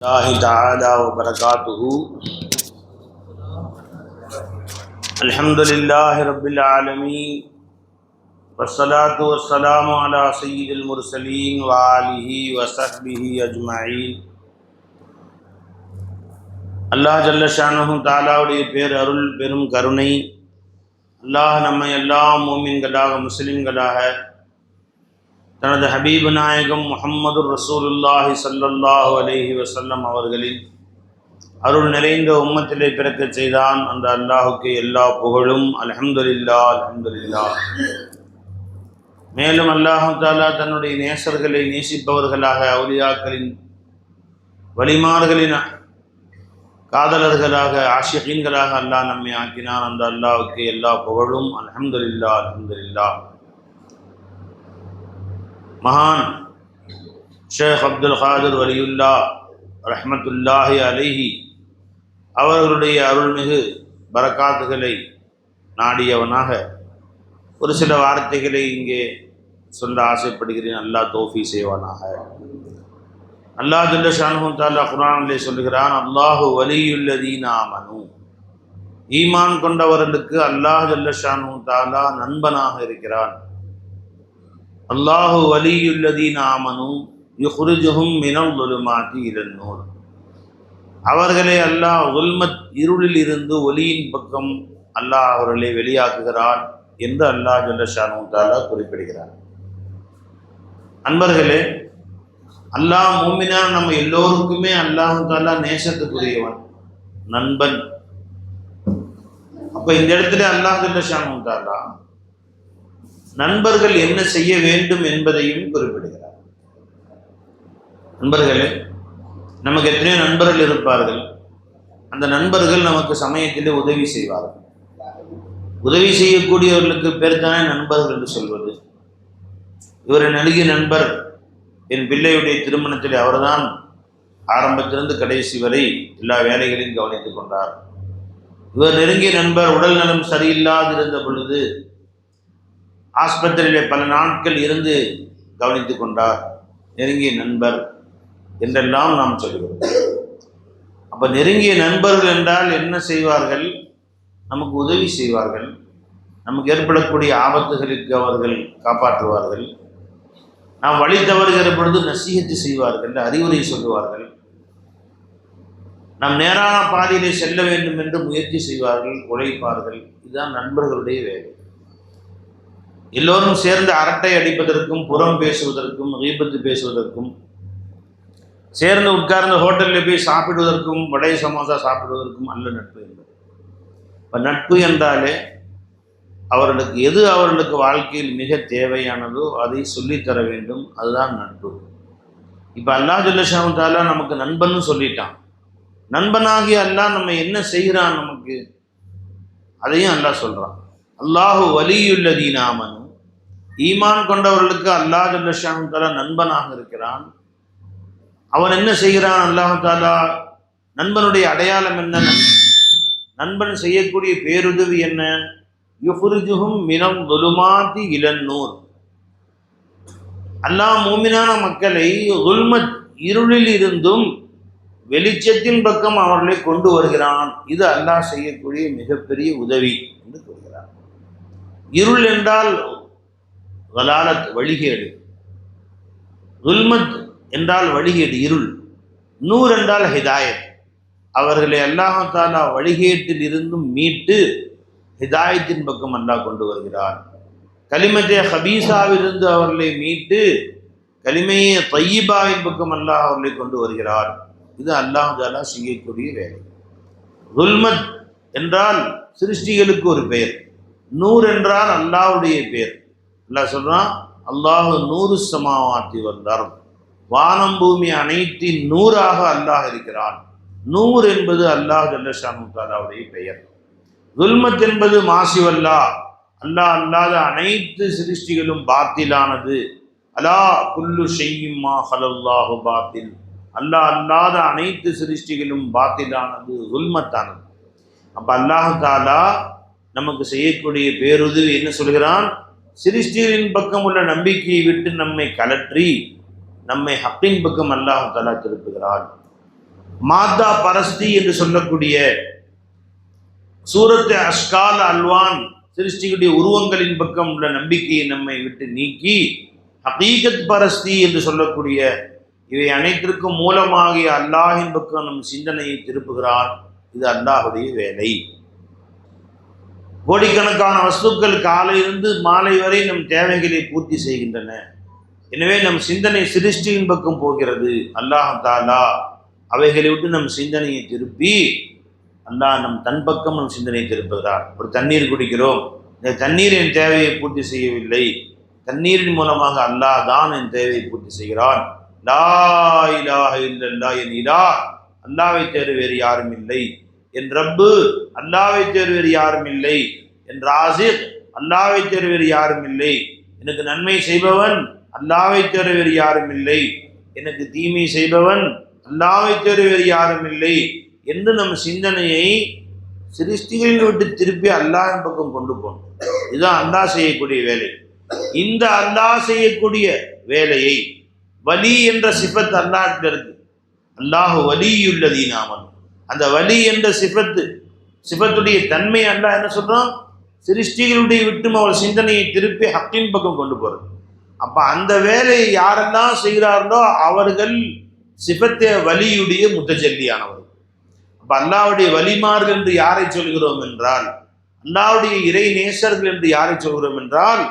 الله تعالى وبركاته الحمد لله رب العالمين والصلاة والسلام على سيد المرسلين وآله وصحبه أجمعين அல்லாஹ் ஜல்லஷானஹு தாலாவுடைய பேர் அருள் பெரும் கருணை அல்லாஹ் நம்மை எல்லா மூமின்களாக முஸ்லிம்களாக தனது ஹபீபு நாயகம் முகம்மது ரசூலுல்லாஹி ஸல்லல்லாஹு அலஹி வசல்லம் அவர்களின் அருள் நிறைந்த உம்மத்திலே பிறக்கச் செய்தான். அந்த அல்லாஹுக்கு எல்லா புகழும். அலஹம்துல்லா அலஹம்துல்லா மேலும் அல்லாஹு தாலா தன்னுடைய நேசர்களை நேசிப்பவர்களாக அவுலியாக்களின் வழிமார்களின் காதலர்களாக ஆஷிகீன்களாக அல்லாஹ் நம்மை ஆக்கினான். அந்த அல்லாஹுக்கு எல்லா புகழும். அலஹம்துல்லா அலஹம்துல்லா மகான் ஷேக் அப்துல் ஹாதர் வலியுல்லா ரஹமத்துல்லாஹி அலைஹி அவர்களுடைய அருள்மிகு பரக்காத்துகளை நாடியவனாக ஒரு சில வார்த்தைகளை இங்கே சொல்ல ஆசைப்படுகிறேன். அல்லாஹ் தோஃபி செய்வானாக. அல்லாஹ் ஜல்ல ஷானு தாலா குரானிலே சொல்லுகிறான் அல்லாஹு வலியுள்ளதீன் ஆமனு. ஈமான் கொண்டவர்களுக்கு அல்லாஹ் ஜல்ல ஷானு தாலா நண்பனாக இருக்கிறான். அல்லாஹு வலியுள்ளதீன் ஆமனும் யுஹ்ருஜுஹும் மினல் லுலுமாத்தி இலன்னூர் அவர்களே அல்லாஹ் உல்மத் இருளில் இருந்து ஒலியின் பக்கம் அல்லாஹ் அவர்களை வெளியாக்குகிறான் என்று அல்லாஹ் ஜல்லஷானு தாலா குறிப்பிடுகிறார். அன்பர்களே அல்லாஹ் மூமினா நம்ம எல்லோருக்குமே அல்லாஹு தாலா நேசத்துக்குரியவன் நண்பன். அப்போ இந்த இடத்துல அல்லாஹ் ஜல்லஷானு தாலா நண்பர்கள் என்ன செய்ய வேண்டும் என்பதையும் குறிப்பிடுகிறார். நண்பர்களே நமக்கு எத்தனையோ நண்பர்கள் இருப்பார்கள். அந்த நண்பர்கள் நமக்கு சமயத்திலே உதவி செய்வார்கள். உதவி செய்யக்கூடியவர்களுக்கு பேர் தானே நண்பர்கள் என்று சொல்வது? இவர் நல்கிய நண்பர். என் பிள்ளையுடைய திருமணத்தில் அவர்தான் ஆரம்பத்திலிருந்து கடைசி வரை எல்லா வேலைகளையும் கவனித்துக் கொண்டார். இவர் நெருங்கிய நண்பர் உடல் நலம் சரியில்லாதிருந்த பொழுது ஆஸ்பத்திரியிலே பல நாட்கள் இருந்து கவனித்து கொண்டார். நெருங்கிய நண்பர் என்றெல்லாம் நாம் சொல்கிறோம் அப்போ நெருங்கிய நண்பர்கள் என்றால் என்ன செய்வார்கள்? நமக்கு உதவி செய்வார்கள். நமக்கு ஏற்படக்கூடிய ஆபத்துகளுக்கு அவர்கள் காப்பாற்றுவார்கள். நாம் வழி தவறுகிற பொழுது நசீகத்து செய்வார்கள் அறிவுரை சொல்லுவார்கள். நாம் நேரான பாதையிலே செல்ல வேண்டும் என்று முயற்சி செய்வார்கள் உழைப்பார்கள். இதுதான் நண்பர்களுடைய வேலை. எல்லோரும் சேர்ந்து அரட்டை அடிப்பதற்கும் புறம் பேசுவதற்கும் ரீபத்து பேசுவதற்கும் சேர்ந்து உட்கார்ந்து ஹோட்டலில் போய் சாப்பிடுவதற்கும் வடை சமோசா சாப்பிடுவதற்கும் அல்ல நட்பு என்பது. இப்போ நட்பு என்றாலே அவர்களுக்கு எது அவர்களுக்கு வாழ்க்கையில் மிக தேவையானதோ அதை சொல்லித்தர வேண்டும். அதுதான் நட்பு. இப்போ அல்லாஹ் ஜல்லஷாமு தாலா நமக்கு நண்பன்னு சொல்லிட்டான். நண்பனாகி அல்லாஹ் நம்ம என்ன செய்கிறான் நமக்கு? அதையும் அல்லாஹ் சொல்கிறான் அல்லாஹு வலியுள்ளதீனாமனு ஈமான் கொண்டவர்களுக்கு அல்லாஹ் ஜல்லஷாமு தாலா நண்பனாக இருக்கிறான். அவன் என்ன செய்கிறான்? அல்லாஹு தாலா நண்பனுடைய அடையாளம் என்ன? நண்பன் செய்யக்கூடிய பேருதவி என்ன? யுஃபுருஜுகும் மினம் துலுமாதி இளநூர் அல்லாஹ் மூமினான மக்களை உல்மத் இருளில் இருந்தும் வெளிச்சத்தின் பக்கம் அவர்களை கொண்டு வருகிறான். இது அல்லாஹ் செய்யக்கூடிய மிகப்பெரிய உதவி என்று கூறுகிறார். இருள் என்றால் வலாலத் வழிகேடு. உல்மத் என்றால் வழிகேடு இருள். நூர் என்றால் ஹிதாயத். அவர்களை அல்லாஹாலா வழிகேட்டில் இருந்தும் மீட்டு ஹிதாயத்தின் பக்கம் அல்லாஹ் கொண்டு வருகிறார் கலிமத்தை ஹபீசாவிலிருந்து அவர்களை மீட்டு கலிமையை தையீபாவின் பக்கம் அல்லாஹ் அவர்களை கொண்டு வருகிறார். இது அல்லாஹாலா செய்யக்கூடிய வேலை. துல்மத் என்றால் சிருஷ்டிகளுக்கு ஒரு பெயர். நூர் என்றால் அல்லாவுடைய பெயர். என்ன சொல்கிறான் அல்லாஹ் நூறு சமாவாத்தி வந்தார் வானம் பூமி அனைத்தின் நூறாக அல்லாஹ் இருக்கிறான். நூர் என்பது அல்லாஹ் ஜல்லஷானு பெயர். துல்மத் என்பது மாசிவல்லா அல்லாஹ் அல்லாத அனைத்து சிருஷ்டிகளும் பாத்திலானது. அலா குல்லு செய்யும் ஹலல்லாஹு பாத்தில். அல்லாஹ் அல்லாத அனைத்து சிருஷ்டிகளும் பாத்திலானது உல்மத்தானது அப்போ அல்லாஹ் தாலா நமக்கு செய்யக்கூடிய பேருதவி என்ன சொல்கிறான்? சிருஷ்டிகளின் பக்கம் உள்ள நம்பிக்கையை விட்டு நம்மை கலற்றி நம்மை ஹப்பின் பக்கம் அல்லாஹ் தலா திருப்புகிறான். மாதா பரஸ்தி என்று சொல்லக்கூடிய சூரத்து அஷ்கால் அல்வான் சிருஷ்டியுடைய உருவங்களின் பக்கம் உள்ள நம்பிக்கையை நம்மை விட்டு நீக்கி ஹகீகத் பரஸ்தி என்று சொல்லக்கூடிய இவை அனைத்திற்கும் மூலமாகிய அல்லாஹின் பக்கம் நம் சிந்தனையை திருப்புகிறான். இது அல்லாஹுடைய வேலை. கோடிக்கணக்கான வஸ்துக்கள் காலையிலிருந்து மாலை வரை நம் தேவைகளை பூர்த்தி செய்கின்றன. எனவே நம் சிந்தனை சிருஷ்டியின் பக்கம் போகிறது. அல்லாஹ் தாலா அவைகளை விட்டு நம் சிந்தனையை திருப்பி அல்லாஹ் நம் தன் பக்கம் நம் சிந்தனையை திருப்புகிறார். ஒரு தண்ணீர் குடிக்கிறோம். இந்த தண்ணீர் என் தேவையை பூர்த்தி செய்யவில்லை. தண்ணீரின் மூலமாக அல்லாஹ் தான் என் தேவையை பூர்த்தி செய்கிறான். லா இலாஹ இல்லல்லா என் இலா அல்லாவை தேர் வேறு யாரும் இல்லை. என் ரப்பு அல்லாவை தேர்வர் யாரும் இல்லை. என் ராசிக் அல்லாவை தேர் யாரும் இல்லை. எனக்கு நன்மை செய்பவன் அல்லாவை தேர வேறு யாரும் இல்லை. எனக்கு தீமை செய்பவன் அல்லாவை தேர யாரும் இல்லை. என்று நம் சிந்தனையை சிருஷ்டிகளில் விட்டு திருப்பி அல்லாஹின் பக்கம் கொண்டு போகணும். இதுதான் அல்லாஹ் செய்யக்கூடிய வேலை. இந்த அல்லாஹ் செய்யக்கூடிய வேலையை வலி என்ற சிபத் அல்லாஹ்கிட்ட இருக்கு. அல்லாஹ் வலியுள்ளதி அந்த வலி என்ற சிஃபத்து சிஃபத்துடைய தன்மை அல்ல என்ன சொல்கிறோம் சிருஷ்டிகளுடைய விட்டும் அவள் சிந்தனையை திருப்பி ஹக்கின் பக்கம் கொண்டு போறது. அப்ப அந்த வேலையை யாரெல்லாம் செய்கிறார்களோ அவர்கள் சிபத்திய வலியுடைய முத்தஜல்லியானவர் அப்ப அல்லாவுடைய வலிமார்கள் என்று யாரை சொல்கிறோம் என்றால் அல்லாவுடைய இறை நேசர்கள் என்று யாரை சொல்கிறோம் என்றால்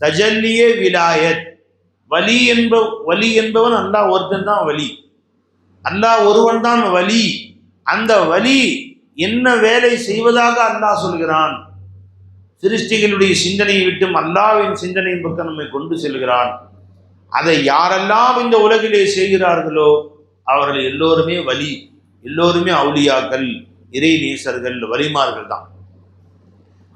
தஜல்லிய விலாயத். வலி என்ப வலி என்பவன் அல்லாஹ் ஒருத்தன் தான் வலி. அல்லாஹ் ஒருவன் தான் வலி. அந்த வலி என்ன வேலை செய்வதாக அல்லாஹ் சொல்கிறான்? சிருஷ்டிகளுடைய சிந்தனையை விட்டும் அல்லாவின் சிந்தனையின் பக்கம் நம்மை கொண்டு செல்கிறான். அதை யாரெல்லாம் இந்த உலகிலே செய்கிறார்களோ அவர்கள் எல்லோருமே வலி எல்லோருமே அவுளியாக்கள் இறை நேசர்கள் வலிமார்கள் தான்.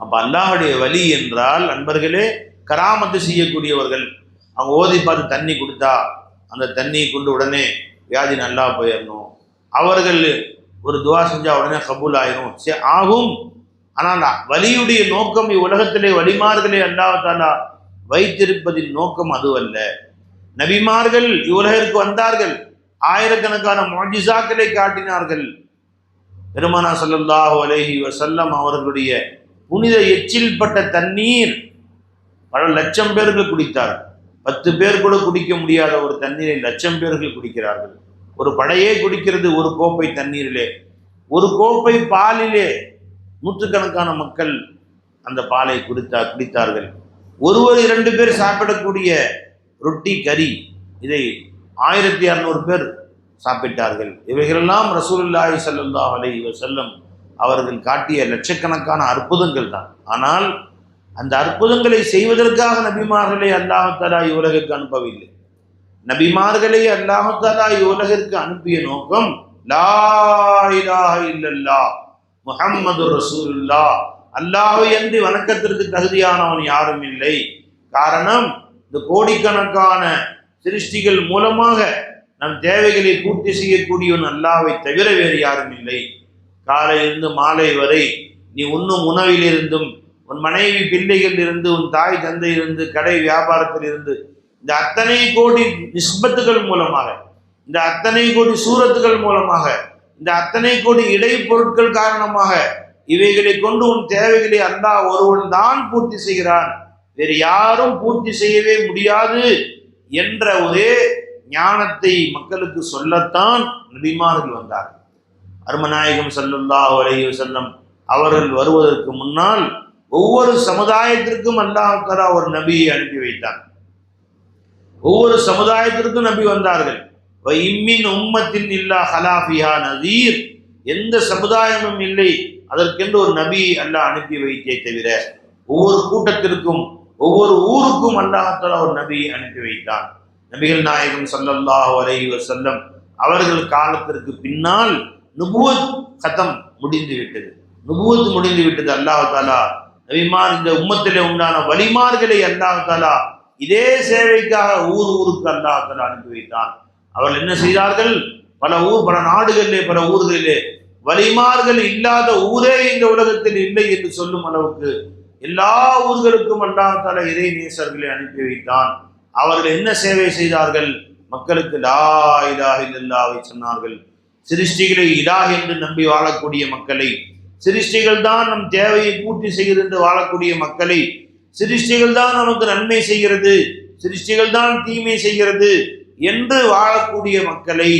அப்ப அல்லாஹுடைய வலி என்றால் நண்பர்களே கராமத்து செய்யக்கூடியவர்கள் அவங்க ஓதி பார்த்து தண்ணி கொடுத்தா அந்த தண்ணியை கொண்டு உடனே வியாதி நல்லா போயிடணும். அவர்கள் ஒரு துவா செஞ்சால் உடனே கபூல் ஆயிரும். சரி ஆகும். ஆனால் வலியுடைய நோக்கம் இவ்வுலகத்திலே வலிமார்களே அல்லாஹாலா வைத்திருப்பதின் நோக்கம் அதுவல்ல. நபிமார்கள் இவ்வுலகிற்கு வந்தார்கள். ஆயிரக்கணக்கான மொஜிசாக்களை காட்டினார்கள். பெருமானா சல்லாஹு அலைஹி வசல்லம் அவர்களுடைய புனித எச்சில் பட்ட தண்ணீர் பல லட்சம் பேர்கள் குடித்தார்கள். பத்து பேர் கூட குடிக்க முடியாத ஒரு தண்ணீரை லட்சம் பேர்கள் குடிக்கிறார்கள். ஒரு படையே குடிக்கிறது ஒரு கோப்பை தண்ணீரிலே ஒரு கோப்பை பாலிலே நூற்றுக்கணக்கான மக்கள் அந்த பாலை குடித்தா குடித்தார்கள். ஒருவர் இரண்டு பேர் சாப்பிடக்கூடிய ரொட்டி கறி இதை ஆயிரத்தி அறநூறு பேர் சாப்பிட்டார்கள். இவைகளெல்லாம் ரசூலுல்லாஹி ஸல்லல்லாஹு அலை செல்லும் அவர்கள் காட்டிய லட்சக்கணக்கான அற்புதங்கள் தான். ஆனால் அந்த அற்புதங்களை செய்வதற்காக நபிமார்களை அல்லாஹாலா இவ்வுலகுக்கு அனுப்பவில்லை. நபிமார்களை அல்லாஹாலா இவ்வுலகிற்கு அனுப்பிய நோக்கம் லா இலாஹ இல்லல்லாஹ் முஹம்மது என்று வணக்கத்திற்கு தகுதியானவன் யாரும் இல்லை. காரணம் இந்த கோடிக்கணக்கான சிருஷ்டிகள் மூலமாக நம் தேவைகளை பூர்த்தி செய்யக்கூடியவன் அல்லாவை தவிர வேறு யாரும் இல்லை. காலையிலிருந்து மாலை வரை நீ உண்ணும் உணவிலிருந்தும் உன் மனைவி பிள்ளைகளிலிருந்து உன் தாய் தந்தையிலிருந்து கடை வியாபாரத்திலிருந்து இந்த அத்தனை கோடி நிஸ்பத்துகள் மூலமாக இந்த அத்தனை கோடி சூரத்துகள் மூலமாக இந்த அத்தனை கோடி இடைப்பொருட்கள் காரணமாக இவைகளை கொண்டு உன் தேவைகளை அந்தா ஒருவன் தான் பூர்த்தி செய்கிறான். வேறு யாரும் பூர்த்தி செய்யவே முடியாது என்ற ஒரே ஞானத்தை மக்களுக்கு சொல்லத்தான் நபிமார்கள் வந்தார் அருமநாயகம் செல்லுல்லா அலைஹி செல்லம் அவர்கள் வருவதற்கு முன்னால் ஒவ்வொரு சமுதாயத்திற்கும் அல்லாஹ் ஒரு நபியை அனுப்பி வைத்தான். ஒவ்வொரு சமுதாயத்திற்கும் நம்பி வந்தார்கள். இம்மின் உம்மத்தின் இல்லா ஹலாஃபியா நதீர். எந்த சமுதாயமும் இல்லை. அதற்கென்று ஒரு நபி அல்லாஹ் அனுப்பி வைத்தே தவிர ஒவ்வொரு கூட்டத்திற்கும் ஒவ்வொரு ஊருக்கும் அல்லாஹால ஒரு நபியை அனுப்பி வைத்தான். நபிகள் நாயகம் சல்லல்லாஹு அலைஹி வசல்லம் அவர்கள் காலத்திற்கு பின்னால் நுபுவத் கதம் முடிந்து விட்டது. நுபுவத் முடிந்து விட்டது. அல்லாஹ் தாலா நபிமார் இந்த உம்மத்திலே உண்டான வழிமார்களை அல்லாஹ் தாலா இதே சேவைக்காக ஊர் ஊருக்கு அல்லாஹ் அனுப்பி வைத்தான். அவர்கள் என்ன செய்தார்கள்? பல ஊர் பல நாடுகளிலே பல ஊர்களிலே வலிமார்கள் இல்லாத ஊரே இந்த உலகத்தில் இல்லை என்று சொல்லும் அளவுக்கு எல்லா ஊர்களுக்கும் அல்லாஹால இறை நேசர்களை அனுப்பி வைத்தான். அவர்கள் என்ன சேவை செய்தார்கள்? மக்களுக்கு லா இலாஹ இல்லல்லாவை சொன்னார்கள். சிருஷ்டிகளை இலா என்று நம்பி வாழக்கூடிய மக்களை சிருஷ்டிகள் தான் நம் தேவையை பூர்த்தி செய்கிறது என்று வாழக்கூடிய மக்களை சிருஷ்டிகள் தான் நமக்கு நன்மை செய்கிறது. சிருஷ்டிகள் தான் தீமை செய்கிறது என்று வாழக்கூடிய மக்களை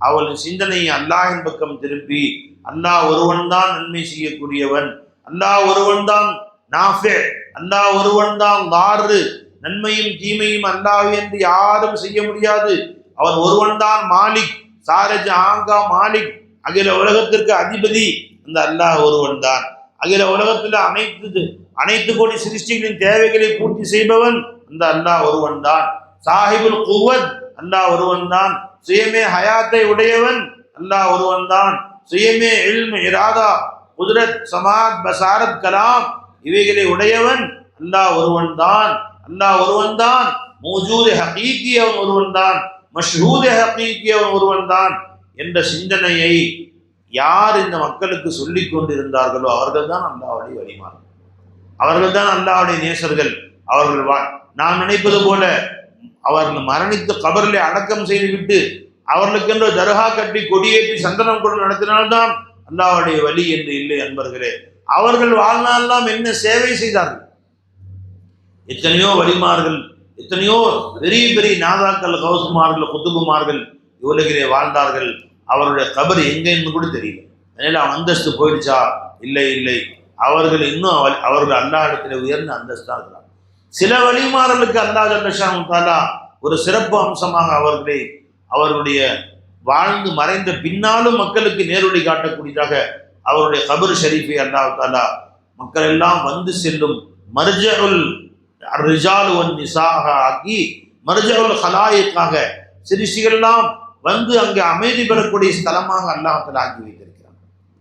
அவள் சிந்தனையை அல்லாஹின் பக்கம் திருப்பி அல்லாஹ் ஒருவன் தான் நன்மை செய்யக்கூடியவன் அல்லாஹ் ஒருவன் தான் நாஃபே அல்லாஹ் ஒருவன் தான் தாரு நன்மையும் தீமையும் அல்லாஹ் என்று யாரும் செய்ய முடியாது. அவன் ஒருவன் தான் மாலிக் சாரஜ் ஆங்கா மாலிக் அகில உலகத்திற்கு அதிபதி அந்த அல்லாஹ் ஒருவன் தான். அகில உலகத்தில் அனைத்து அனைத்து கோடி சிருஷ்டிகளின் தேவைகளை பூர்த்தி செய்பவன் அந்த அல்லாஹ் ஒருவன் தான் சாஹிபுல் குவத் அல்லாஹ் ஒருவன் தான் சுயமே ஹயாத்தை உடையவன் அல்லாஹ் ஒருவன் தான் சுயமே இல்ம் இராதா குதிரத் சமாத் பசாரத் கலாம் இவைகளை உடையவன் அல்லாஹ் ஒருவன் தான் அல்லாஹ் ஒருவன் தான் மௌஜூது ஹகீக்கி அவன் ஒருவன் தான் மஷ்ஹூது ஹகீக்கி அவன் ஒருவன் தான் என்ற சிந்தனையை யார் இந்த மக்களுக்கு சொல்லிக் கொண்டிருந்தார்களோ அவர்கள் தான் அல்லாவுடைய வழிமாறு அவர்கள் தான் அல்லாவுடைய நேசர்கள். அவர்கள் வா நாம் நினைப்பது போல அவர்கள் மரணித்து கபரிலே அடக்கம் செய்துவிட்டு அவர்களுக்கென்று தர்கா கட்டி கொடியேற்றி சந்தனம் கொண்டு நடத்தினால்தான் அல்லாவுடைய வழி என்று இல்லை அன்பர்களே. அவர்கள் வாழ்நாளெல்லாம் என்ன சேவை செய்தார்கள்? எத்தனையோ வழிமார்கள் எத்தனையோ பெரிய பெரிய நாதாக்கள் கௌசுமார்கள் குத்துகுமார்கள் இவ்வளகிலே வாழ்ந்தார்கள். அவருடைய கபர் எங்கன்னு கூட தெரியல. அதனால அவன் அந்தஸ்து போயிடுச்சா? இல்லை இல்லை. அவர்கள் இன்னும் அவ- அவர்கள் அல்லா இடத்துல உயர்ந்த அந்தஸ்தா இருக்கிறார் சில வழிமாறலுக்கு அல்லா ஜல்லஷாம் தாலா ஒரு சிறப்பு அம்சமாக அவர்களை அவர்களுடைய வாழ்ந்து மறைந்த பின்னாலும் மக்களுக்கு நேரடி காட்டக்கூடியதாக அவருடைய கபர் ஷரீஃபை அல்லாஹ் தாலா மக்கள் எல்லாம் வந்து செல்லும் மர்ஜுல் ரிஜால் ஒன் நிசாக ஆக்கி மர்ஜுல் ஹலாயக்காக சிறுசிகள்லாம் வந்து அங்கே அமைதி பெறக்கூடிய ஸ்தலமாக அல்லாஹத்தில் ஆக்கி வைத்திருக்கிறார்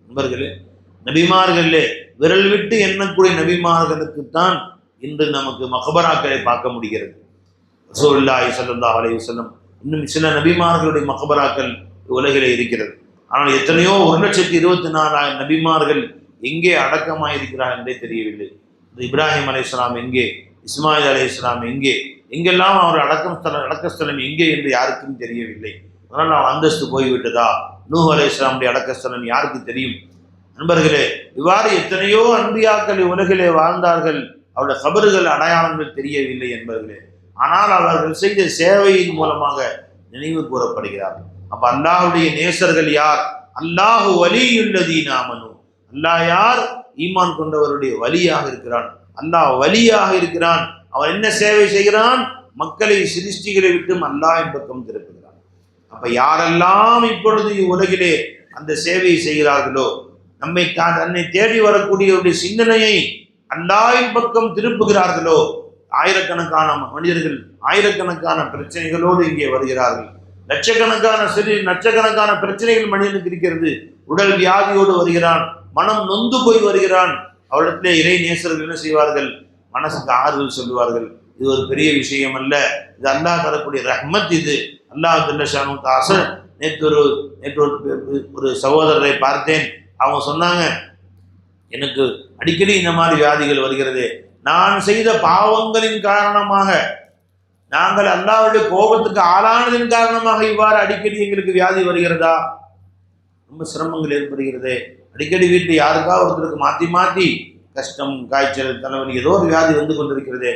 நண்பர்களே நபிமார்களே விரல் விட்டு எண்ணக்கூடிய நபிமார்களுக்குத்தான் இன்று நமக்கு மகபராக்களை பார்க்க முடிகிறது. ரசூலுல்லாஹி சல்லா அலைஹி வஸல்லம் இன்னும் சில நபிமார்களுடைய மகபராக்கள் உலகிலே இருக்கிறது. ஆனால் எத்தனையோ ஒரு லட்சத்தி இருபத்தி நாலாயிரம் நபிமார்கள் எங்கே அடக்கமாக இருக்கிறார் என்றே தெரியவில்லை. இந்த இப்ராஹிம் அலைஹிஸ்ஸலாம் எங்கே? இஸ்மாயில் இஸ்லாம் எங்கே? எங்கெல்லாம் அவர் அடக்கம் ஸ்தலம் அடக்கஸ்தலம் எங்கே என்று யாருக்கும் தெரியவில்லை. அதனால் அவன் அந்தஸ்து போய்விட்டதா? நூஹ் அலைஹிஸ்ஸலாமுடைய அடக்கஸ்தலம் யாருக்கு தெரியும்? நண்பர்களே இவ்வாறு எத்தனையோ அன்பியாக்கள் உலகிலே வாழ்ந்தார்கள். அவருடைய கபறுகள் அடையாளங்கள் தெரியவில்லை என்பர்களே. ஆனால் அவர்கள் செய்த சேவையின் மூலமாக நினைவு கூறப்படுகிறார்கள். அப்ப அல்லாஹ்வுடைய நேசர்கள் யார்? அல்லாஹு வலியுள்ளதி நாமனு அல்லாஹ் யார்? ஈமான் கொண்டவருடைய வலியாக இருக்கிறான். அல்லாஹ் வலியாக இருக்கிறான். அவன் என்ன சேவை செய்கிறான்? மக்களை சிருஷ்டிகளை விட்டும் அல்லாஹ் பக்கம் திருப்புகிறான். அப்ப யாரெல்லாம் இப்பொழுது உலகிலே அந்த சேவையை செய்கிறார்களோ நம்மை தான் தன்னை தேடி வரக்கூடியவருடைய சிந்தனையை அல்லாயின் பக்கம் திருப்புகிறார்களோ? ஆயிரக்கணக்கான மனிதர்கள் ஆயிரக்கணக்கான பிரச்சனைகளோடு இங்கே வருகிறார்கள். லட்சக்கணக்கான சிறு லட்சக்கணக்கான பிரச்சனைகள் மனிதனுக்கு இருக்கிறது. உடல் வியாதியோடு வருகிறான் மனம் நொந்து போய் வருகிறான். அவரிடத்திலே இறை நேசர்கள் என்ன செய்வார்கள்? மனசுக்கு ஆறுதல் சொல்லுவார்கள். இது ஒரு பெரிய விஷயம் அல்ல இது அல்லாஹ் தரக்கூடிய ரஹ்மத் இது. அல்லாஹ் ஜல்லஷானு காச நேற்று ஒரு நேற்று ஒரு ஒரு சகோதரரை பார்த்தேன். அவங்க சொன்னாங்க எனக்கு அடிக்கடி இந்த மாதிரி வியாதிகள் வருகிறது. நான் செய்த பாவங்களின் காரணமாக நாங்கள் அல்லாவுடைய கோபத்துக்கு ஆளானதின் காரணமாக இவ்வாறு அடிக்கடி எங்களுக்கு வியாதி வருகிறதா? ரொம்ப சிரமங்கள் ஏற்படுகிறது. அடிக்கடி வீட்டில் யாருக்கா ஒருத்தருக்கு மாற்றி மாற்றி கஷ்டம் காய்ச்சல் தலைவலி ஏதோ ஒரு வியாதி வந்து கொண்டிருக்கிறது.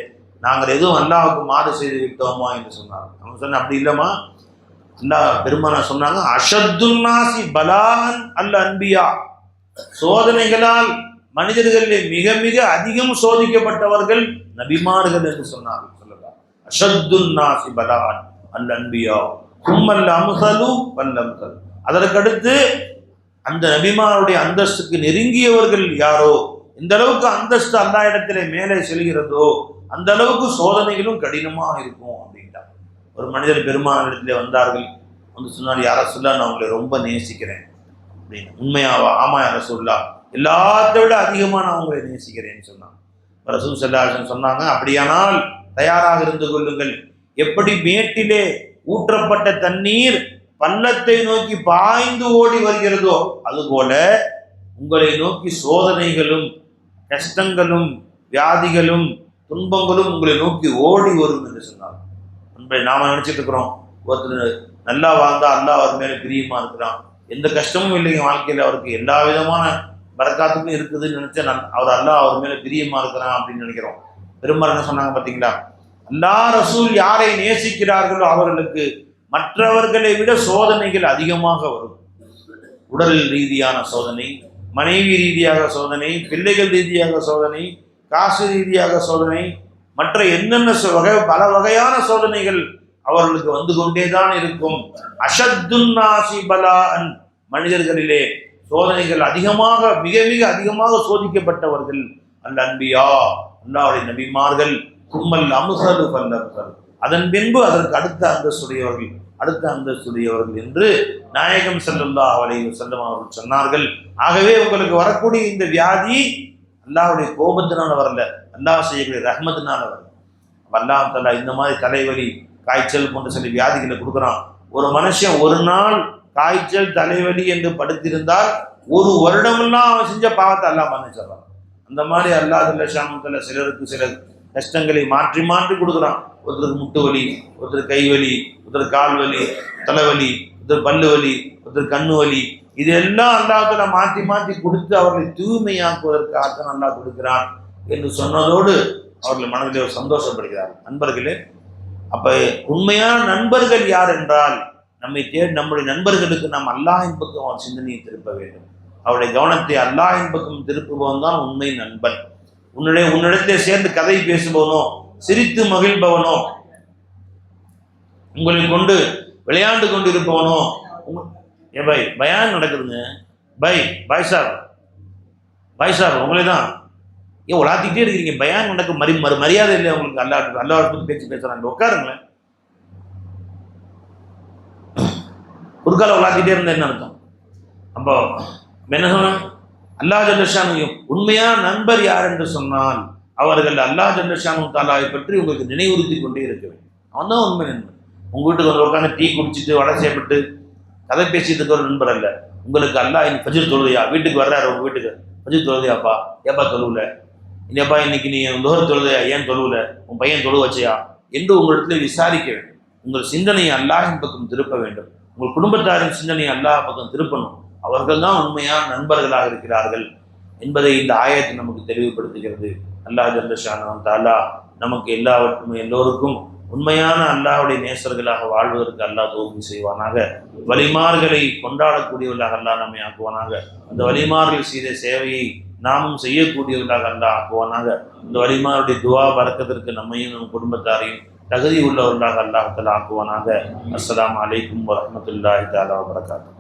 நாங்கள் எதுவும் அல்லாவுக்கு மாறு செய்து விட்டோமா என்று சொன்னார். அவங்க சொன்ன அப்படி இல்லைம்மா. அல்லா பெருமானா சொன்னாங்க அஷத்துன்னாசி பலான் அல்ல அன்பியா. சோதனைகளால் மனிதர்களிலே மிக மிக அதிகம் சோதிக்கப்பட்டவர்கள் நபிமார்கள் என்று சொன்னார்கள் சொல்லலாம். அஷத்துன்னாசி பலான் அல்ல அன்பியா கும்மல்ல அமுசலு வல்லம்சல் அதற்கடுத்து அந்த நபிமாருடைய அந்தஸ்துக்கு நெருங்கியவர்கள் யாரோ இந்த அளவுக்கு அந்தஸ்து அல்லா இடத்திலே மேலே செல்கிறதோ அந்த அளவுக்கு சோதனைகளும் கடினமாக இருக்கும் அப்படின்ட்டார். ஒரு மனிதர் பெருமானிடத்திலே வந்தார்கள். வந்து சொன்னால் யாரை சொல்ல நான் உங்களை ரொம்ப நேசிக்கிறேன். அப்படின்னு. உண்மையாவா? ஆமா யார சொல்லா எல்லாத்தை விட அதிகமாக நான் உங்களை நேசிக்கிறேன்னு சொன்னான் ரசூல் செல்லாசன் சொன்னாங்க அப்படியானால் தயாராக இருந்து கொள்ளுங்கள். எப்படி மேட்டிலே ஊற்றப்பட்ட தண்ணீர் பள்ளத்தை நோக்கி பாய்ந்து ஓடி வருகிறதோ அதுபோல உங்களை நோக்கி சோதனைகளும் கஷ்டங்களும் வியாதிகளும் துன்பங்களும் உங்களை நோக்கி ஓடி வரும் என்று சொன்னார் நாம நினைச்சிட்டு இருக்கிறோம். ஒருத்தர் நல்லா வாழ்ந்தா அல்லாஹ் அவர் மேலே பிரியமா இருக்கிறான். எந்த கஷ்டமும் இல்லைங்க வாழ்க்கையில். அவருக்கு எல்லா விதமான வரக்காத்துக்கும் இருக்குதுன்னு நினச்சா நான் அவர் அல்லாஹ் அவர் மேலே பிரியமாக இருக்கிறான் அப்படின்னு நினைக்கிறோம். பெரும்பாலும் என்ன சொன்னாங்க பார்த்தீங்களா அல்லாஹ் ரசூல் யாரை நேசிக்கிறார்களோ அவர்களுக்கு மற்றவர்களை விட சோதனைகள் அதிகமாக வரும். உடல் ரீதியான சோதனை மனைவி ரீதியாக சோதனை பிள்ளைகள் ரீதியாக சோதனை காசு ரீதியாக சோதனை மற்ற என்னென்ன சோ- வகை பல வகையான சோதனைகள் அவர்களுக்கு வந்து கொண்டேதான் இருக்கும். அஷத்துன்னாசி பலான் மனிதர்களிலே சோதனைகள் அதிகமாக மிக மிக அதிகமாக சோதிக்கப்பட்டவர்கள் அல்ல அன்பியா? அல்லாவுடைய நபிமார்கள் கும்மல் அமுசலு பல்லர்கள் அதன் பின்பு அதற்கு அடுத்த அந்தஸ்துடையவர்கள் அடுத்த அந்தஸ்துடையவர்கள் என்று நாயகம் ஸல்லல்லாஹு அவளை செல்லும் அவர்கள் சொன்னார்கள். ஆகவே உங்களுக்கு வரக்கூடிய இந்த வியாதி அல்லாவுடைய கோபத்தினால வரல. அல்லாஹ் செய்யக்கூடிய ரஹ்மத்தினால வரல. அல்லாஹ் தலா இந்த மாதிரி தலைவலி காய்ச்சல் போன்ற சில வியாதிகளை கொடுக்குறான். ஒரு மனுஷன் ஒரு நாள் காய்ச்சல் தலைவலி என்று படுத்திருந்தால் ஒரு வருடமெல்லாம் அவன் செஞ்ச பாவத்தை அல்லாஹ் மன்னிச்சிடறான் அந்த மாதிரி அல்லாதுல்ல ஜல்ல ஷாமத்தில் சிலருக்கு சில கஷ்டங்களை மாற்றி மாற்றி கொடுக்குறான். ஒருத்தருக்கு முட்டு வலி ஒருத்தர் கை வலி ஒருத்தர் கால் வலி தலைவலி ஒருத்தர் பல்லு வலி ஒருத்தர் கண்ணு வலி. இதெல்லாம் அல்லாஹ்ல மாற்றி மாற்றி கொடுத்து அவர்களை தூய்மையாக்குவதற்காகத்தான் நல்லா கொடுக்கிறான் என்று சொன்னதோடு அவர்கள் மனதில் ஒரு சந்தோஷப்படுகிறார் நண்பர்களே அப்ப உண்மையான நண்பர்கள் யார் என்றால் நம்மை தேடி நம்முடைய நண்பர்களுக்கு நாம் அல்லாஹின் பக்கம் அவன் சிந்தனையை திருப்ப வேண்டும். அவருடைய கவனத்தை அல்லாஹின் பக்கம் திருப்புபவன் தான் உண்மை நண்பன். உன்னுடைய உன்னிடத்தை சேர்ந்து கதை பேசுபவனோ சிரித்து மகிழ்பவனோ உங்களை கொண்டு விளையாண்டு கொண்டு இருப்பவனோ ஏ பை பயான் நடக்குதுங்க. Bye bye sir bye sir உங்களே தான். ஏன் உலாத்திக்கிட்டே இருக்கிறீங்க. பயான் நடக்க மரி மறு மரியாதை இல்லை உங்களுக்கு? அல்லா அல்லாட்டு பேச்சு பேசுகிறாங்க உட்காருங்களேன். குறுக்கால உலாத்திட்டே இருந்தா என்ன அர்த்தம்? அப்போ என்ன சொன்ன அல்லா ஜல்லஷானு உண்மையான நண்பர் யார் என்று சொன்னால் அவர்கள் அல்லாஹ் ஜல்லஷானு தாலாவை பற்றி உங்களுக்கு நினைவுறுத்தி கொண்டே இருக்க வேண்டும். அவன் தான் உண்மை நண்பன். உங்கள் வீட்டுக்கு வந்து உட்காந்து டீ குடிச்சிட்டு வடை செய்யப்பட்டு கதை பேசிட்டு இருக்க ஒரு நண்பர் அல்ல. உங்களுக்கு அல்லாஹ் இன்னைக்கு ஃபஜ்ர் தொழுதையா வீட்டுக்கு வர்றாரு உங்க வீட்டுக்கு. ஃபஜ்ர் தொழுதையாப்பா ஏப்பா தொழுவில்? இல்லையாப்பா இன்னைக்கு நீ துகர் தொழுதையா ஏன் தொழுவில்? உன் பையன் தொழு வச்சியா? என்று உங்களிடத்துல விசாரிக்க வேண்டும். உங்கள் சிந்தனையை அல்லாஹின் பக்கம் திருப்ப வேண்டும். உங்கள் குடும்பத்தாரின் சிந்தனையை அல்லாஹ் பக்கம் திருப்பணும். அவர்கள் தான் உண்மையான நண்பர்களாக இருக்கிறார்கள் என்பதை இந்த ஆயத்தை நமக்கு தெளிவுபடுத்துகிறது. அல்லாஹ் ஜல்லஷானவன் தாலா நமக்கு எல்லாவற்றும் எல்லோருக்கும் உண்மையான அல்லாஹ்வுடைய நேசர்களாக வாழ்வதற்கு அல்லாஹ் தோல்வி செய்வானாக. வலிமார்களை கொண்டாடக்கூடியவர்களாக அல்லாஹ் நம்மை ஆக்குவானாக. அந்த வலிமார்கள் செய்த சேவையை நாமும் செய்யக்கூடியவர்களாக அல்லாஹ் ஆக்குவானாக. இந்த வலிமாருடைய துவா பறக்கத்திற்கு நம்மையும் நம் குடும்பத்தாரையும் தகுதி உள்ளவர்களாக அல்லாஹ் தலா ஆக்குவானாக அஸ்ஸலாமு அலைக்கும் வரஹ்மத்துல்லாஹி தஆலா வபரகாத்துஹு